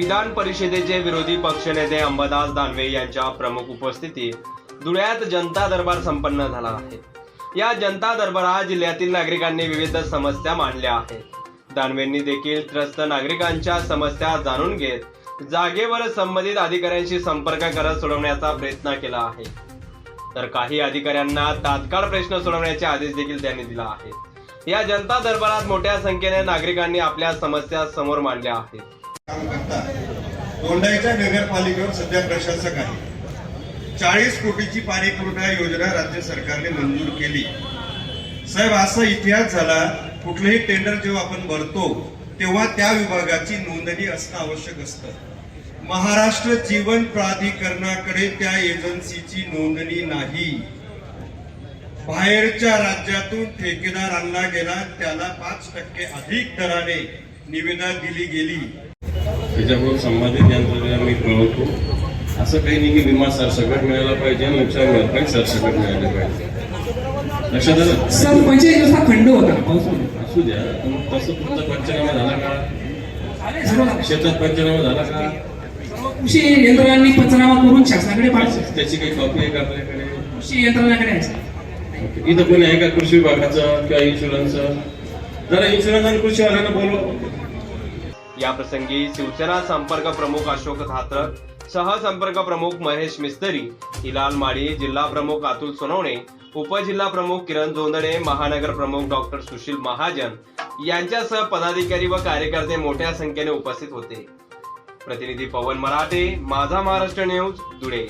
विधान परिषदेचे विरोधी पक्षनेते अंबादास दानवे यांच्या प्रमुख उपस्थितीत धुळ्यात जनता दरबार संपन्न झाला आहे. या जनता दरबारात जिल्ह्यातील नागरिकांनी विविध समस्या मांडल्या आहेत. दानवेंनी देखील त्रस्त नागरिकांच्या समस्या जाणून घेत जागेवर संबंधित अधिकाऱ्यांशी संपर्क करत सोडवण्याचा प्रयत्न केला आहे. तर काही अधिकाऱ्यांना तात्काळ प्रश्न सोडवण्याचे आदेश देखील त्यांनी दिला आहे. या जनता दरबारात मोठ्या संख्येने नागरिकांनी आपल्या समस्या समोर मांडल्या आहेत. काम करतात. दोंडाईच्या नगरपालिकेवर सध्या प्रशासक आहे. चाळीस कोटीची पाणी पुरवठा योजना राज्य सरकारने मंजूर केली. साहेब असा इतिहास झाला कुठलंही टेंडर जेव्हा आपण भरतो तेव्हा त्या विभागाची नोंदणी असणं आवश्यक असतं. महाराष्ट्र जीवन प्राधिकरणाकडे त्या एजन्सीची नोंदणी नाही. बाहेरच्या राज्यातून ठेकेदार आणला गेला त्याला पाच टक्के अधिक दराने निविदा दिली गेली. त्याच्याबरोबर संबंधित यंत्रणेला मी कळवतो. असं काही नाही की विमा सरसकट मिळायला पाहिजे नुकसान भरपाई सरसकट मिळायला पाहिजे. लक्षात आलं? सर दिवस हा खंड होता. पाऊस असू द्या. पण तसं तुमचा पंचनामा झाला का? शेतात पंचनामा झाला का? कृषी यंत्रणांनी पंचनामा करून शासनाकडे पाठवले. त्याची काही कॉपी आहे का आपल्याकडे? कृषी यंत्रणाकडे आहे. इथं कोणी आहे का कृषी विभागाचं किंवा इन्शुरन्स जरा इन्शुरन्स आणि कृषीवाल्यांना बोलवा. याप्रसंगी शिवसेना संपर्क प्रमुख अशोक धात्र सहसंपर्क प्रमुख महेश मिस्त्री हिलाल माळी जिल्हा प्रमुख अतुल सोनवणे उपजिल्हा प्रमुख किरण जोंदडे महानगर प्रमुख डॉक्टर सुशील महाजन यांच्यासह पदाधिकारी व कार्यकर्ते मोठ्या संख्येने उपस्थित होते. प्रतिनिधी पवन मराठे माझा महाराष्ट्र न्यूज धुळे.